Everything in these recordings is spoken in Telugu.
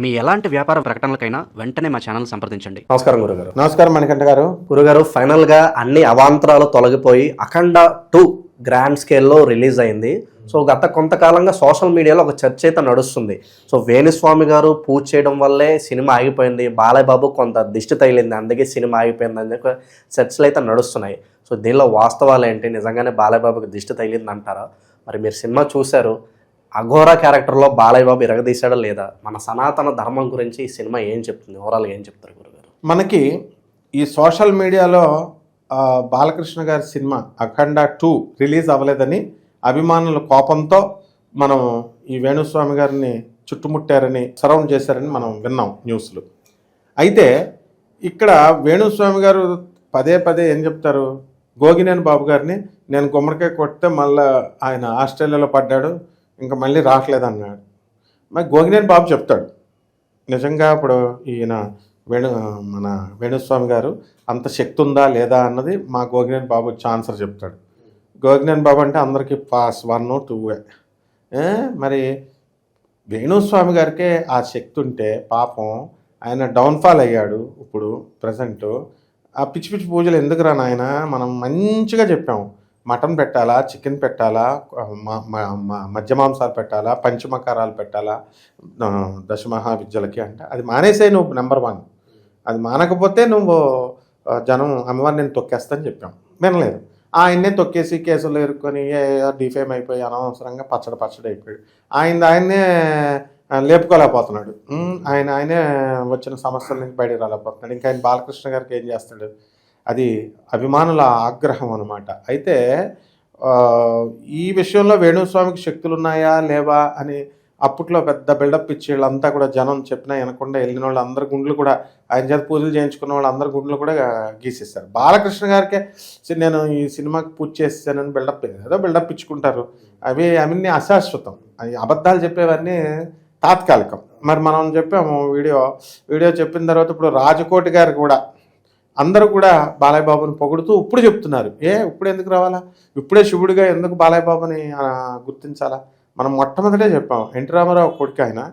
మీ ఎలాంటి వ్యాపార ప్రకటనలకైనా వెంటనే మా ఛానల్ సంప్రదించండి. నమస్కారం గురుగారు. నమస్కారం మణికంఠ గారు. గురుగారు ఫైనల్గా అన్ని అవాంతరాలు తొలగిపోయి అఖండ టూ గ్రాండ్ స్కేల్లో రిలీజ్ అయింది. సో గత కొంతకాలంగా సోషల్ మీడియాలో ఒక చర్చ అయితే నడుస్తుంది. సో వేణుస్వామి గారు పూజ చేయడం వల్లే సినిమా ఆగిపోయింది. బాలయ్యబాబు కొంత దిష్టి తగిలింది. అందుకే సినిమా ఆగిపోయింది అని చెప్పి చర్చలు అయితే నడుస్తున్నాయి. సో దీనిలో వాస్తవాలు ఏంటి? నిజంగానే బాలయ్యబాబుకి దిష్టి తగిలింది అంటారా మరి మీరు సినిమా చూశారు. అఘోరా క్యారెక్టర్లో బాలయ్య బాబు ఇరగదీశాడా లేదా? మన సనాతన ధర్మం గురించి ఈ సినిమా ఏం చెప్తుంది? ఓవరాల్ ఏం చెప్తారు గురుగారు? మనకి ఈ సోషల్ మీడియాలో బాలకృష్ణ గారి సినిమా అఖండ టూ రిలీజ్ అవ్వలేదని అభిమానుల కోపంతో మనం ఈ వేణుస్వామి గారిని చుట్టుముట్టారని సరౌండ్ చేశారని మనం విన్నాం న్యూస్లు. అయితే ఇక్కడ వేణుస్వామి గారు పదే పదే ఏం చెప్తారు? గోగినేని బాబు గారిని నేను గుమ్మడికాయ కొడితే మళ్ళీ ఆయన ఆస్ట్రేలియాలో పడ్డాడు ఇంకా మళ్ళీ రావట్లేదు అన్నాడు మరి గోగినేని బాబు చెప్తాడు. నిజంగా ఇప్పుడు ఈయన వేణు మన వేణుస్వామి గారు అంత శక్తి ఉందా లేదా అన్నది మా గోగినేని బాబు వచ్చి ఆన్సర్ చెప్తాడు. గోగినేని బాబు అంటే అందరికీ పాస్ వన్ టూ మరి వేణుస్వామి గారికే ఆ శక్తి ఉంటే పాపం ఆయన డౌన్ఫాల్ అయ్యాడు ఇప్పుడు ప్రజెంట్ ఆ పిచ్చి పిచ్చి పూజలు ఎందుకు నాయన? మనం మంచిగా చెప్పాము మటన్ పెట్టాలా చికెన్ పెట్టాలా మధ్య మాంసాలు పెట్టాలా పంచమకారాలు పెట్టాలా దశమహా విద్యలకి అంటే. అది మానేసే నువ్వు నెంబర్ వన్ అది మానకపోతే నువ్వు జనం అమ్మవారిని నేను తొక్కేస్తాను చెప్పాం. వినలేదు. ఆయన్నే తొక్కేసి కేసులు ఎరుక్కొని డిఫేమ్ అయిపోయి అనవసరంగా పచ్చడి పచ్చడి అయిపోయాడు ఆయన ఆయన్నే లేపుకోలేకపోతున్నాడు. ఆయన ఆయనే వచ్చిన సమస్యల నుంచి బయటకు రాలేకపోతున్నాడు. ఇంకా ఆయన బాలకృష్ణ గారికి ఏం చేస్తాడు? అది అభిమానుల ఆగ్రహం అనమాట అయితే ఈ విషయంలో వేణుస్వామికి శక్తులు ఉన్నాయా లేవా అని అప్పట్లో పెద్ద బిల్డప్ ఇచ్చి వీళ్ళంతా కూడా జనం చెప్పినా వినకుండా వెళ్ళిన వాళ్ళు అందరి గుండ్లు కూడా ఆయన చేత పూజలు చేయించుకున్న వాళ్ళు అందరి గుండ్లు కూడా గీసేస్తారు బాలకృష్ణ గారికే నేను ఈ సినిమాకి పూజ చేస్తానని బిల్డప్ ఏదో బిల్డప్ ఇచ్చుకుంటారు. అవి అవన్నీ అశాశ్వతం. అవి అబద్ధాలు చెప్పేవన్నీ తాత్కాలికం. మరి మనం చెప్పాము వీడియో వీడియో చెప్పిన తర్వాత ఇప్పుడు రాజకోటి గారు కూడా అందరూ కూడా బాలయ్య బాబుని పొగుడుతూ ఇప్పుడు చెప్తున్నారు. ఏ ఇప్పుడు ఎందుకు రావాలా? ఇప్పుడే శివుడిగా ఎందుకు బాలయ్య బాబుని గుర్తించాలా? మనం మొట్టమొదటే చెప్పాం. ఎన్టీ రామారావు కొడుకు ఆయన.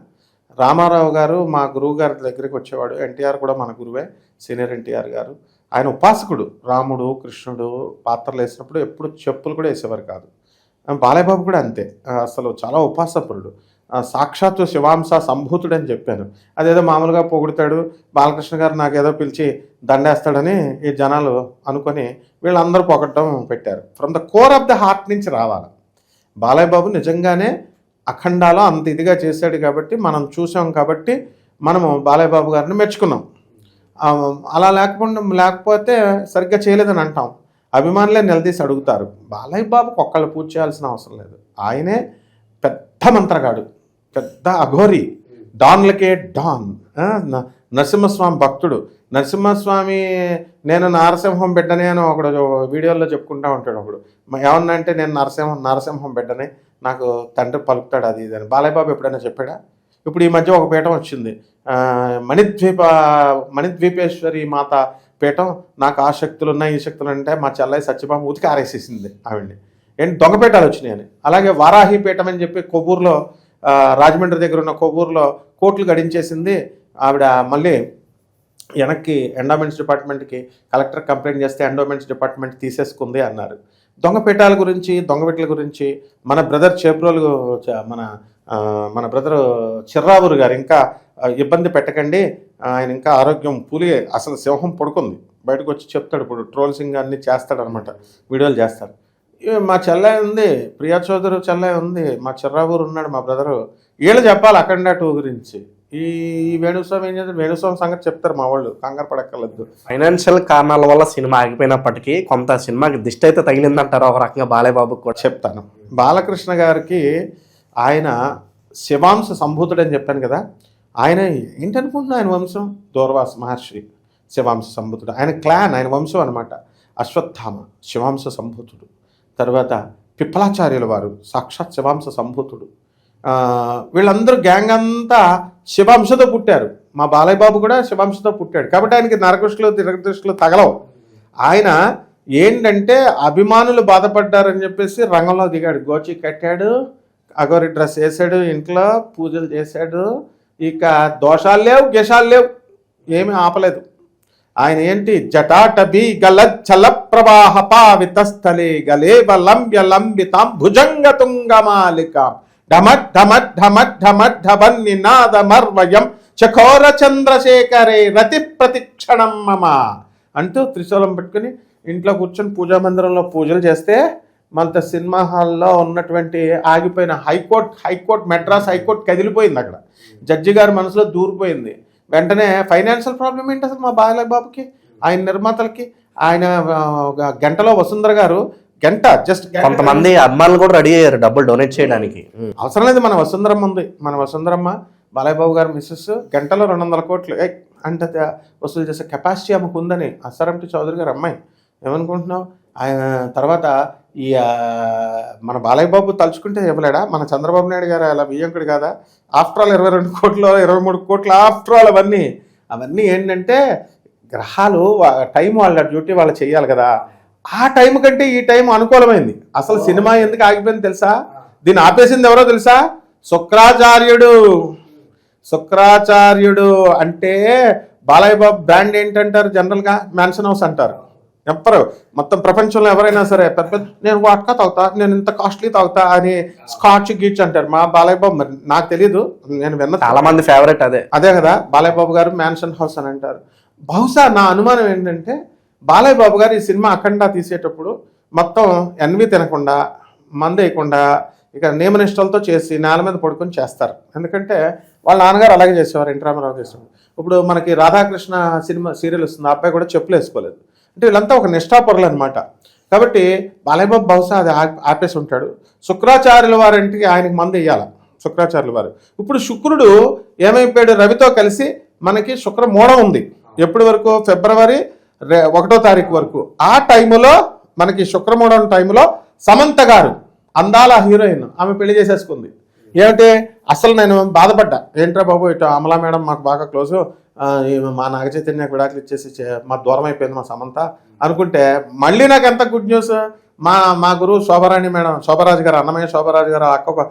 రామారావు గారు మా గురువు గారి దగ్గరికి వచ్చేవాడు. ఎన్టీఆర్ కూడా మన గురువే సీనియర్ ఎన్టీఆర్ గారు. ఆయన ఉపాసకుడు. రాముడు కృష్ణుడు పాత్రలు వేసినప్పుడు ఎప్పుడు చెప్పులు కూడా వేసేవారు కాదు. బాలయ్యబాబు కూడా అంతే. అసలు చాలా ఉపాసపరుడు సాక్షాత్తు శివాంశ సంభూతుడని చెప్పాను అదేదో మామూలుగా పొగుడతాడు బాలకృష్ణ గారు నాకేదో పిలిచి దండేస్తాడని ఈ జనాలు అనుకొని వీళ్ళందరూ పొగట్టడం పెట్టారు. From the core of the heart నుంచి రావాలి. బాలయ్య బాబు నిజంగానే అఖండాలో అంత ఇదిగా చేశాడు కాబట్టి మనం చూసాం కాబట్టి మనము బాలయ్య బాబు గారిని మెచ్చుకున్నాం. అలా లేకుండా లేకపోతే సరిగ్గా చేయలేదని అంటాం. అభిమానులే నిలదీసి అడుగుతారు. బాలయ్య బాబుకి ఒక్కళ్ళు పూజ చేయాల్సిన అవసరం లేదు. ఆయనే పెద్ద మంత్రగాడు. పెద్ద అఘోరి. డాన్లకే డాన్. నరసింహస్వామి భక్తుడు. నరసింహస్వామి నేను నారసింహం బిడ్డనే అని ఒకడు వీడియోలో చెప్పుకుంటా ఉంటాడు ఒకడు. ఏమన్నా అంటే నేను నరసింహం నరసింహం బిడ్డనే నాకు తండ్రి పలుకుతాడు అది ఇది అని. బాలయ్య బాబు ఎప్పుడైనా చెప్పాడా? ఇప్పుడు ఈ మధ్య ఒక పీఠం వచ్చింది. మణిద్వీప మణిద్వీపేశ్వరి మాత పీఠం నాకు ఆ శక్తులు ఉన్నాయి ఈ శక్తులు అంటే మా చెల్లయ్య సత్యభామ ఉతికి ఆరేసేసింది ఆవిడ్ని. ఏంటి? దొంగపేటాలు వచ్చినాయని. అలాగే వారాహి పీఠం అని చెప్పి కొవ్వూరులో రాజమండ్రి దగ్గర ఉన్న కొవ్వూరులో కోట్లు గడించేసింది ఆవిడ. మళ్ళీ వెనక్కి ఎండోమెంట్స్ డిపార్ట్మెంట్కి కలెక్టర్ కంప్లైంట్ చేస్తే ఎండోమెంట్స్ డిపార్ట్మెంట్ తీసేసుకుంది అన్నారు. దొంగపేటాల గురించి దొంగపెట్టల గురించి మన బ్రదర్ చేప్రోలు మన మన బ్రదర్ చిర్రావురు గారు ఇంకా ఇబ్బంది పెట్టకండి. ఆయన ఇంకా ఆరోగ్యం పూలి అసలు సింహం పడుకుంది. బయటకు వచ్చి చెప్తాడు ఇప్పుడు. ట్రోల్సింగ్ అన్ని చేస్తాడు అనమాట వీడియోలు చేస్తారు. మా చెల్లె ఉంది ప్రియా చౌదరి చెల్లె ఉంది మా చిర్రావురు ఉన్నాడు మా బ్రదరు. వీళ్ళు చెప్పాలి అఖండ టూ గురించి. ఈ వేణుస్వామి ఏం చేస్తారు వేణుస్వామి సంగతి చెప్తారు మా వాళ్ళు కంగారు పడక్కర్లేదు. ఫైనాన్షియల్ కారణాల వల్ల సినిమా ఆగిపోయినప్పటికీ కొంత సినిమాకి దిష్టి అయితే తగిలిందంటారు ఒక రకంగా బాలయ్య బాబుకి కూడా. చెప్తాను. బాలకృష్ణ గారికి ఆయన శివాంశ సంభూతుడు అని చెప్పాను కదా ఆయన ఏంటనుకుంటున్నా ఆయన వంశం? దూర్వాస మహర్షి శివాంశ సంభూతుడు. ఆయన క్లాన్ ఆయన వంశం అనమాట అశ్వత్థామ శివాంశ సంభూతుడు. తర్వాత పిప్పలాచార్యుల వారు సాక్షాత్ శివాంశ సంభూతుడు. వీళ్ళందరూ గ్యాంగ్ అంతా శివాంశతో పుట్టారు. మా బాలయ్య బాబు కూడా శివాంశతో పుట్టాడు. కాబట్టి ఆయనకి నరకృష్ణులు తిరగదృష్టిలో తగలవు. ఆయన ఏంటంటే అభిమానులు బాధపడ్డారని చెప్పేసి రంగంలో దిగాడు. గోచి కట్టాడు అగోరి డ్రెస్ వేసాడు ఇంట్లో పూజలు చేశాడు. ఇక దోషాలు లేవు గేషాలు లేవు. ఏమీ ఆపలేదు. ఆయన ఏంటి? జటాటభి గల చల ప్రవాహ పావిత స్థలే లంబ్య లంబితాం భుజంగ తుంగమాలికాం ఢమట్ ఢమట్ ఢమట్ ఢమట్ ఢమన్ నినాదమర్వయం చకోర చంద్రశేఖరే రతి ప్రతిక్షణం మమ. అంటూ త్రిశూలం పెట్టుకుని ఇంట్లో కూర్చొని పూజా మందిరంలో పూజలు చేస్తే మన సినిమా హాల్లో ఉన్నటువంటి ఆగిపోయిన high court high court Madras high court కదిలిపోయింది అక్కడ. జడ్జి గారి మనసులో దూరిపోయింది. వెంటనే ఫైనాన్షియల్ ప్రాబ్లం ఏంటి అసలు మా బాలయ్య బాబుకి? ఆయన నిర్మాతలకి? ఆయన గంటలో వసుంధర గారు గంట జస్ట్ కొంతమంది అభిమానులు కూడా రెడీ అయ్యారు డబ్బులు డొనేట్ చేయడానికి. అవసరం లేదు మన వసుంధరమ్మ ఉంది. మన వసుంధరమ్మ బాలయ్య బాబు గారు మిస్సెస్ గంటలో రెండు వందల కోట్లు. అంటే వసూలు చేసే కెపాసిటీ ఆమెకు ఉందని అస్సారంటి చౌదరి గారు అమ్మాయి. ఏమనుకుంటున్నావు? ఆయన తర్వాత ఈ మన బాలయ్య బాబు తలుచుకుంటే ఇవ్వలేడా? మన చంద్రబాబు నాయుడు గారు అలా బియ్యంకుడు కాదా? ఆఫ్టర్ ఆల్ ఇరవై రెండు కోట్లు ఇరవై మూడు కోట్లు ఆఫ్టర్ ఆల్ అవన్నీ. అవన్నీ ఏంటంటే గ్రహాలు టైం వాళ్ళ డ్యూటీ వాళ్ళు చేయాలి కదా. ఆ టైం కంటే ఈ టైం అనుకూలమైంది. అసలు సినిమా ఎందుకు ఆగిపోయింది తెలుసా? దీన్ని ఆపేసింది ఎవరో తెలుసా? శుక్రాచార్యుడు. శుక్రాచార్యుడు అంటే బాలయ్య బాబు బ్రాండ్ ఏంటంటారు? జనరల్గా మ్యాన్షన్ హౌస్ అంటారు. ఎవరు మొత్తం ప్రపంచంలో ఎవరైనా సరే పెద్ద పెద్ద నేను వాట్కా తాగుతా నేను ఇంత కాస్ట్లీ తాగుతా అని స్కాచ్ గీచ్ అంటారు మా బాలయ్య బాబు మరి నాకు తెలియదు నేను విన్న చాలా మంది ఫేవరెట్ అదే. అదే కదా బాలయ్య బాబు గారు మ్యాన్షన్ హౌస్ అని అంటారు. బహుశా నా అనుమానం ఏంటంటే బాలయ్య బాబు గారు ఈ సినిమా అఖండ తీసేటప్పుడు మొత్తం ఎన్వి తినకుండా మందేయకుండా ఇక నియమనిష్టలతో చేసి నేల మీద పడుకొని చేస్తారు. ఎందుకంటే వాళ్ళ నాన్నగారు అలాగే చేసేవారు ఎన్టీ రామారావు చేసేవారు. ఇప్పుడు మనకి రాధాకృష్ణ సినిమా సీరియల్ వస్తుంది ఆ అబ్బాయి కూడా చెప్పులు వేసుకోలేదు. అంటే వీళ్ళంతా ఒక నిష్ఠాపరులు అనమాట కాబట్టి బాలయ్యబాబు బహుశా అది ఆపేసి ఉంటాడు. శుక్రాచార్యుల వారింటికి ఆయనకి మంది ఇయ్యాల శుక్రాచార్యుల వారు. ఇప్పుడు శుక్రుడు ఏమైపోయాడు? రవితో కలిసి మనకి శుక్ర మూడం ఉంది. ఎప్పటి వరకు? ఫిబ్రవరి ఒకటో తారీఖు వరకు. ఆ టైములో మనకి శుక్రమూడం టైంలో సమంత గారు అందాల హీరోయిన్ ఆమె పెళ్ళి చేసేసుకుంది. ఏమంటే అసలు నేను బాధపడ్డా. ఏంట్రా బాబు ఇటు అమలా మేడం మాకు బాగా క్లోజ్ మా నాగచైతన్య విడాకులు ఇచ్చేసి చే- మా దూరం అయిపోయింది మా సమంత అనుకుంటే మళ్ళీ నాకు ఎంత గుడ్ న్యూస్ మా మా గురువు శోభరాణి మేడం శోభరాజు గారు అన్నమయ్య శోభరాజు గారు అక్క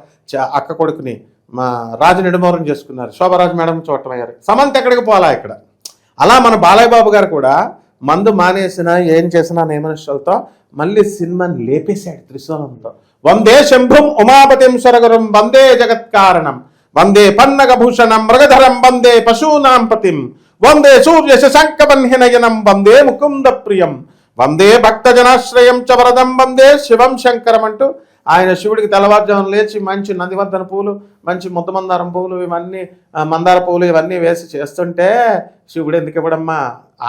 అక్క కొడుకుని మా రాజు నిడుమూరం చేసుకున్నారు. శోభరాజు మేడం చూడటం అయ్యారు సమంత ఎక్కడికి పోలా ఇక్కడ? అలా మన బాలయ్య బాబు గారు కూడా మందు మానేసినా ఏం చేసినా నియమనిష్టలతో మళ్ళీ సినిమాని లేపేశాడు త్రిశూలంతో. వందే శంభుం ఉమాపతిం సరగరం వందే జగత్కారణం వందే పన్నగ భూషణం మృగధరం వందే పశూనాం పతిం. వందే సూర్య శంకబన్హినయనం వందే ముకుంద ప్రియం వందే భక్తజనాశ్రయం చ వరదం వందే శివం శంకరం అంటూ ఆయన శివుడికి తెల్లవారుజామున లేచి మంచి నందివర్ధన పూలు మంచి ముద్దమందారం పూలు ఇవన్నీ మందార పూలు ఇవన్నీ వేసి చేస్తుంటే శివుడు ఎందుకు ఇవ్వడమ్మా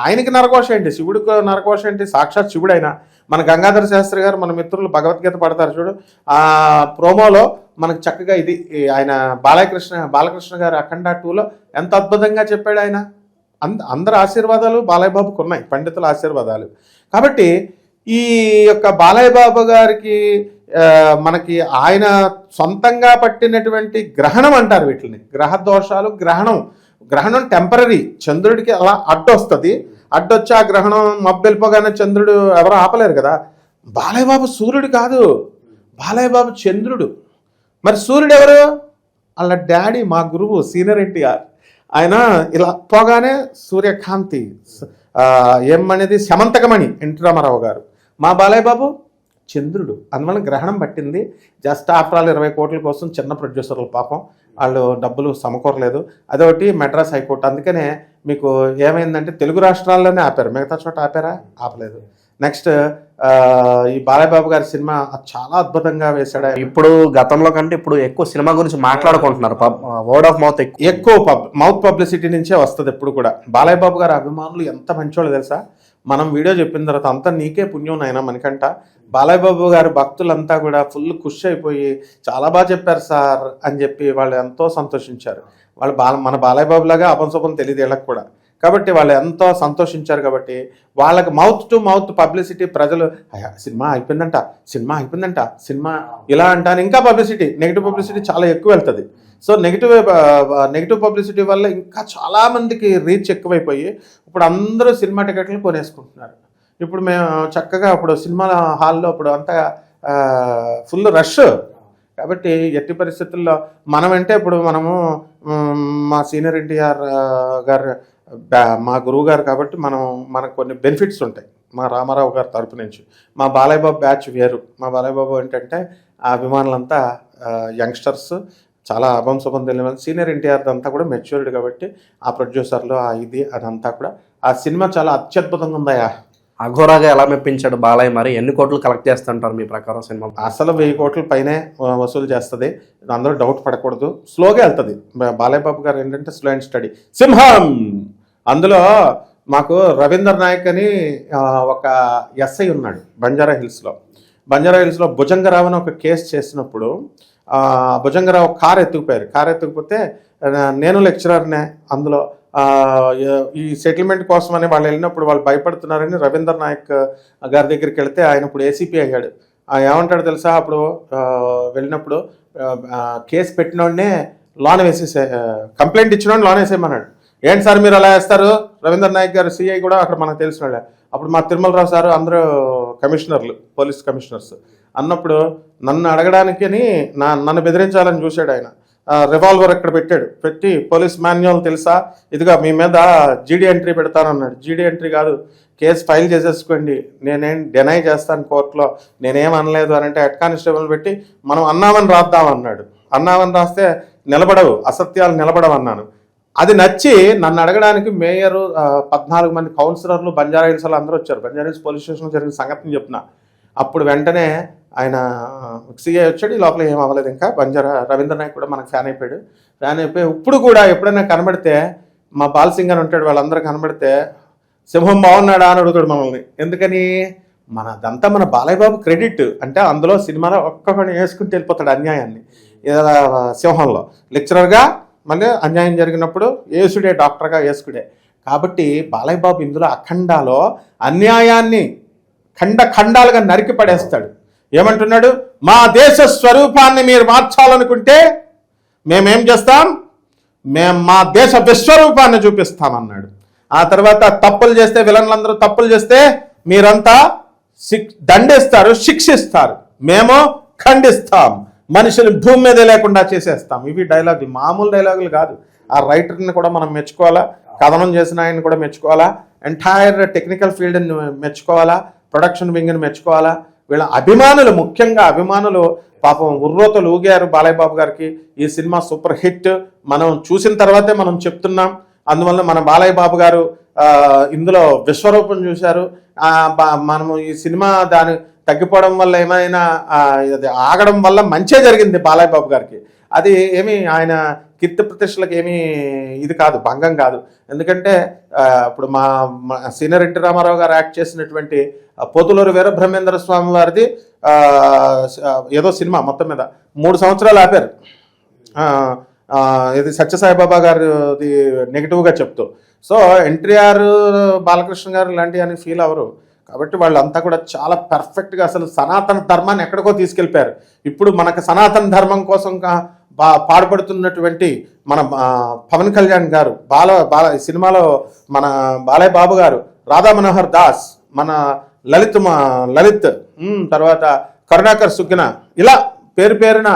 ఆయనకి నరకోశ ఏంటి? శివుడికి నరకోశ ఏంటి? సాక్షాత్ శివుడైనా. మన గంగాధర శాస్త్రి గారు మన మిత్రులు భగవద్గీత పడతారు చూడు. ఆ ప్రోమోలో మనకు చక్కగా ఇది ఆయన బాలకృష్ణ బాలకృష్ణ గారు అఖండ టూలో ఎంత అద్భుతంగా చెప్పాడు ఆయన. అంద అందరి ఆశీర్వాదాలు బాలయ్య బాబుకు ఉన్నాయి పండితుల ఆశీర్వాదాలు. కాబట్టి ఈ యొక్క బాలయ్య బాబు గారికి మనకి ఆయన సొంతంగా పట్టినటువంటి గ్రహణం అంటారు వీటిని. గ్రహ దోషాలు గ్రహణం గ్రహణం టెంపరీ చంద్రుడికి అలా అడ్డొస్తుంది. అడ్డొచ్చా గ్రహణం మబ్బెలిపోగానే చంద్రుడు ఎవరు ఆపలేరు కదా. బాలయ్యబాబు సూర్యుడు కాదు. బాలయ్యబాబు చంద్రుడు. మరి సూర్యుడు ఎవరు? వాళ్ళ డాడీ మా గురువు సీనియర్ ఎన్టీఆర్ ఆయన ఇలా పోగానే సూర్యకాంతి ఏమనేది? శమంతకమణి ఎన్టీ రామారావు గారు. మా బాలయ్య బాబు చంద్రుడు. అందువల్ల గ్రహణం పట్టింది. జస్ట్ ఆఫ్టర్ ఆల్ ఇరవై కోట్ల కోసం చిన్న ప్రొడ్యూసర్లు పాపం. వాళ్ళు డబ్బులు సమకూరలేదు. అదొకటి మెడ్రాస్ హైకోర్టు. అందుకనే మీకు ఏమైందంటే తెలుగు రాష్ట్రాల్లోనే ఆపారు. మిగతా చోట ఆపారా? ఆపలేదు. నెక్స్ట్ ఈ బాలయ్య బాబు గారి సినిమా చాలా అద్భుతంగా వేశాడు. ఇప్పుడు గతంలో కంటే ఇప్పుడు ఎక్కువ సినిమా గురించి మాట్లాడుకుంటున్నారు. వర్డ్ ఆఫ్ మౌత్ ఎక్కువ. ఎక్కువ పబ్ మౌత్ పబ్లిసిటీ నుంచే వస్తుంది ఎప్పుడు కూడా. బాలయ్య బాబు గారి అభిమానులు ఎంత మంచోళ్ళు తెలుసా? మనం వీడియో చెప్పిన తర్వాత అంతా నీకే పుణ్యం నాయన మనకంట బాలయ్యబాబు గారి భక్తులంతా కూడా ఫుల్ ఖుషి అయిపోయి చాలా బాగా చెప్పారు సార్ అని చెప్పి వాళ్ళు ఎంతో సంతోషించారు. వాళ్ళు బాల మన బాలయ్యబాబు లాగా అపంశుభం తెలియదు వీళ్ళకి కూడా. కాబట్టి వాళ్ళు ఎంతో సంతోషించారు కాబట్టి వాళ్ళకి మౌత్ టు మౌత్ పబ్లిసిటీ ప్రజలు "అయ్యా, సినిమా అయిపోయిందంట సినిమా అయిపోయిందంట సినిమా ఇలా అంటాను. ఇంకా పబ్లిసిటీ నెగిటివ్ పబ్లిసిటీ చాలా ఎక్కువ వెళ్తుంది. సో నెగిటివ్ నెగిటివ్ పబ్లిసిటీ వల్ల ఇంకా చాలా మందికి రీచ్ ఎక్కువైపోయి ఇప్పుడు అందరూ సినిమా టికెట్లు కొనేసుకుంటున్నారు. ఇప్పుడు మేము చక్కగా అప్పుడు సినిమా హాల్లో అప్పుడు అంతా ఫుల్ రష్. కాబట్టి ఎట్టి పరిస్థితుల్లో మనం అంటే ఇప్పుడు మనము మా సీనియర్ ఎన్టీఆర్ గారు మా గురువు గారు కాబట్టి మనం మనకు కొన్ని బెనిఫిట్స్ ఉంటాయి. మా రామారావు గారి తరపు నుంచి. మా బాలయ్య బాబు బ్యాచ్ వేరు. మా బాలయ్య బాబు ఏంటంటే ఆ అభిమానులంతా యంగ్స్టర్స్. చాలా అభం శుభం తెలియదు సీనియర్ ఎన్టీఆర్ అంతా కూడా మెచ్యూర్డ్ కాబట్టి ఆ ప్రొడ్యూసర్లు ఆ ఇది అదంతా కూడా. ఆ సినిమా చాలా అత్యద్భుతంగా ఉందయా అఘోరాగా ఎలా మెప్పించాడు బాలయ్య మరి? ఎన్ని కోట్లు కలెక్ట్ చేస్తుంటారు మీ ప్రకారం సినిమా? అసలు వెయ్యి కోట్ల పైనే వసూలు చేస్తుంది. అందరూ డౌట్ పడకూడదు. స్లోగా వెళ్తుంది. బాలయ్య బాబు గారు ఏంటంటే స్లో అండ్ స్టడీ సింహం! అందులో మాకు రవీందర్ నాయక్ అని ఒక ఎస్ఐ ఉన్నాడు బంజారా హిల్స్లో బంజారా హిల్స్లో భుజంగరావు అని ఒక కేసు చేసినప్పుడు భుజంగరావు కారు ఎత్తుకుపోయారు. కారు ఎత్తుకుపోతే నేను లెక్చరర్నే అందులో ఈ సెటిల్మెంట్ కోసం అని వాళ్ళు వెళ్ళినప్పుడు వాళ్ళు భయపడుతున్నారని రవీంద్ర నాయక్ గారి దగ్గరికి వెళ్తే ఆయన ఇప్పుడు ఏసీపీ అయ్యాడు. ఆ, ఏమంటాడు తెలుసా? అప్పుడు వెళ్ళినప్పుడు కేసు పెట్టినోడనే లోన్ వేసేసే కంప్లైంట్ ఇచ్చినోడిని లోన్ వేసేయమన్నాడు. ఏంటి సార్ మీరు అలా వేస్తారు రవీంద్ర నాయక్ గారు సిఐ కూడా అక్కడ మనకు తెలిసిన వాళ్ళే అప్పుడు మా తిరుమలరావు సార్ అందరూ కమిషనర్లు పోలీస్ కమిషనర్స్. అన్నప్పుడు నన్ను అడగడానికి నా నన్ను బెదిరించాలని చూశాడు ఆయన. రివాల్వర్ ఇక్కడ పెట్టాడు? పెట్టి పోలీస్ మాన్యువల్ తెలుసా? ఇదిగా మీ మీద జీడీ ఎంట్రీ పెడతానన్నాడు. జీడీ ఎంట్రీ కాదు కేసు ఫైల్ చేసేసుకోండి. నేనేం డెనై చేస్తాను కోర్టులో? నేనేం అనలేదు అని అంటే హెడ్ కానిస్టేబుల్ పెట్టి మనం అన్నామని రాద్దామన్నాడు అన్నామని రాస్తే నిలబడవు అసత్యాలు నిలబడవు అన్నాను అది నచ్చి నన్ను అడగడానికి మేయర్ పద్నాలుగు మంది కౌన్సిలర్లు బంజారా హిల్స్ వాళ్ళు అందరూ వచ్చారు. బంజారా హిల్స్ పోలీస్ స్టేషన్లో జరిగిన సంగతిని చెప్పిన అప్పుడు వెంటనే ఆయన సిఐ వచ్చాడు ఈ లోపల ఏం అవ్వలేదు ఇంకా. బంజారా రవీంద్రనాయక్ కూడా మనకు ఫ్యాన్ అయిపోయాడు. ఫ్యాన్ అయిపోయి ఇప్పుడు కూడా ఎప్పుడైనా కనబడితే మా బాల్ సింగ్ అని ఉంటాడు వాళ్ళందరూ కనబడితే సింహం బాగున్నాడా? అని అడుగుతాడు మమ్మల్ని. ఎందుకని? మనదంతా మన బాలయ్య బాబు క్రెడిట్. అంటే అందులో సినిమాలో ఒక్కొక్కడిని వేసుకుంటూ వెళ్ళిపోతాడు అన్యాయాన్ని. సింహంలో. లెక్చరర్గా మళ్ళీ అన్యాయం జరిగినప్పుడు ఏసుడే డాక్టర్గా యేసుకుడే కాబట్టి బాలయ్య బాబు ఇందులో అఖండాలో అన్యాయాన్ని ఖండ ఖండాలుగా నరికి పడేస్తాడు. ఏమంటున్నాడు? మా దేశ స్వరూపాన్ని మీరు మార్చాలనుకుంటే మేమేం చేస్తాం? మేము మా దేశ విశ్వరూపాన్ని చూపిస్తామన్నాడు. ఆ తర్వాత తప్పులు చేస్తే విలన్లందరూ తప్పులు చేస్తే మీరంతా శిక్ దండిస్తారు శిక్షిస్తారు. మేము ఖండిస్తాం. మనుషులు భూమి మీద లేకుండా చేసేస్తాం. ఇవి డైలాగులు మామూలు డైలాగులు కాదు. ఆ రైటర్ని కూడా మనం మెచ్చుకోవాలా? కథనం చేసిన ఆయన్ని కూడా మెచ్చుకోవాలా? ఎంటైర్ టెక్నికల్ ఫీల్డ్ని మెచ్చుకోవాలా? ప్రొడక్షన్ వింగ్ని మెచ్చుకోవాలా? వీళ్ళ అభిమానులు ముఖ్యంగా అభిమానులు పాపం ఉర్రోతలు ఊగారు బాలయ్య బాబు గారికి. ఈ సినిమా సూపర్ హిట్. మనం చూసిన తర్వాతే మనం చెప్తున్నాం. అందువల్ల మన బాలయ్య బాబు గారు ఇందులో విశ్వరూపం చూశారు. మనము ఈ సినిమా దాని తగ్గిపోవడం వల్ల ఏమైనా ఆగడం వల్ల మంచే జరిగింది బాలయ్య బాబు గారికి. అది ఏమి ఆయన కీర్తి ప్రతిష్టలకు ఏమీ ఇది కాదు భంగం కాదు. ఎందుకంటే ఇప్పుడు మా సీనియర్ ఎన్టీ రామారావు గారు యాక్ట్ చేసినటువంటి పోతులూరు వీరబ్రహ్మేంద్ర స్వామి వారిది ఏదో సినిమా మొత్తం మీద. మూడు సంవత్సరాలు ఆపారు. ఇది సత్యసాయిబాబా గారిది నెగిటివ్గా చెప్తూ. సో ఎన్టీఆర్ బాలకృష్ణ గారు ఇలాంటివి అని ఫీల్ అవరు కాబట్టి వాళ్ళంతా కూడా చాలా పర్ఫెక్ట్గా అసలు సనాతన ధర్మాన్ని ఎక్కడికో తీసుకెళ్ళిపోయారు. ఇప్పుడు మనకు సనాతన ధర్మం కోసం బా పాడుపడుతున్నటువంటి మన పవన్ కళ్యాణ్ గారు బాల బాల సినిమాలో మన బాలయ్య బాబు గారు రాధా మనోహర్ దాస్ మన లలిత్ మా లలిత్ తర్వాత కరుణాకర్ సుగ్గిన ఇలా పేరు పేరున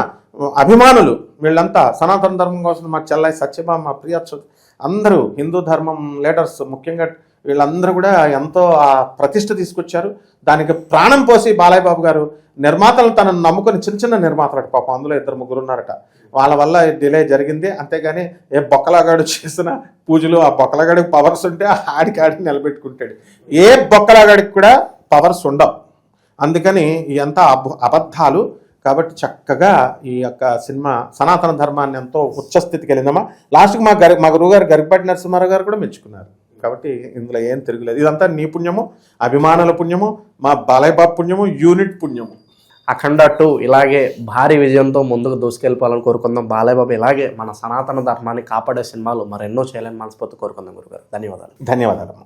అభిమానులు వీళ్ళంతా సనాతన ధర్మం కోసం మా చెల్లై సత్యభామ ప్రియచ్చు అందరూ హిందూ ధర్మం లీడర్స్ ముఖ్యంగా వీళ్ళందరూ కూడా ఎంతో ఆ ప్రతిష్ట తీసుకొచ్చారు. దానికి ప్రాణం పోసి బాలయ్య బాబు గారు నిర్మాతలు తనను నమ్ముకొని చిన్న చిన్న నిర్మాతలు పాపం అందులో ఇద్దరు ముగ్గురు ఉన్నారట. వాళ్ళ వల్ల డిలే జరిగింది. అంతేగాని ఏ బొక్కలాగాడు చేసిన పూజలు ఆ బొక్కలాగాడికి పవర్స్ ఉంటే ఆడికి ఆడికి నిలబెట్టుకుంటాడు. ఏ బొక్కలాగాడికి కూడా పవర్స్ ఉండవు. అందుకని ఎంత అబ అబద్ధాలు. కాబట్టి చక్కగా ఈ యొక్క సినిమా సనాతన ధర్మాన్ని ఎంతో ఉచ్చస్థితికి వెళ్ళిందమ్మా. లాస్ట్కి మా గరి మా గురువుగారు గరికపాటి నరసింహారావు గారు కూడా మెచ్చుకున్నారు. కాబట్టి ఇందులో ఏం తిరుగులేదు. ఇదంతా నీ పుణ్యము అభిమానుల పుణ్యము మా బాలయ్య బాబు పుణ్యము యూనిట్ పుణ్యము. అఖండ టూ ఇలాగే భారీ విజయంతో ముందుకు దూసుకెళ్ళిపోవాలని కోరుకుందాం. బాలయ్య బాబు ఇలాగే మన సనాతన ధర్మాన్ని కాపాడే సినిమాలు మరెన్నో చేయాలని మనస్ఫూర్తి కోరుకుందాం గురుగారు. ధన్యవాదాలు. ధన్యవాదాలు.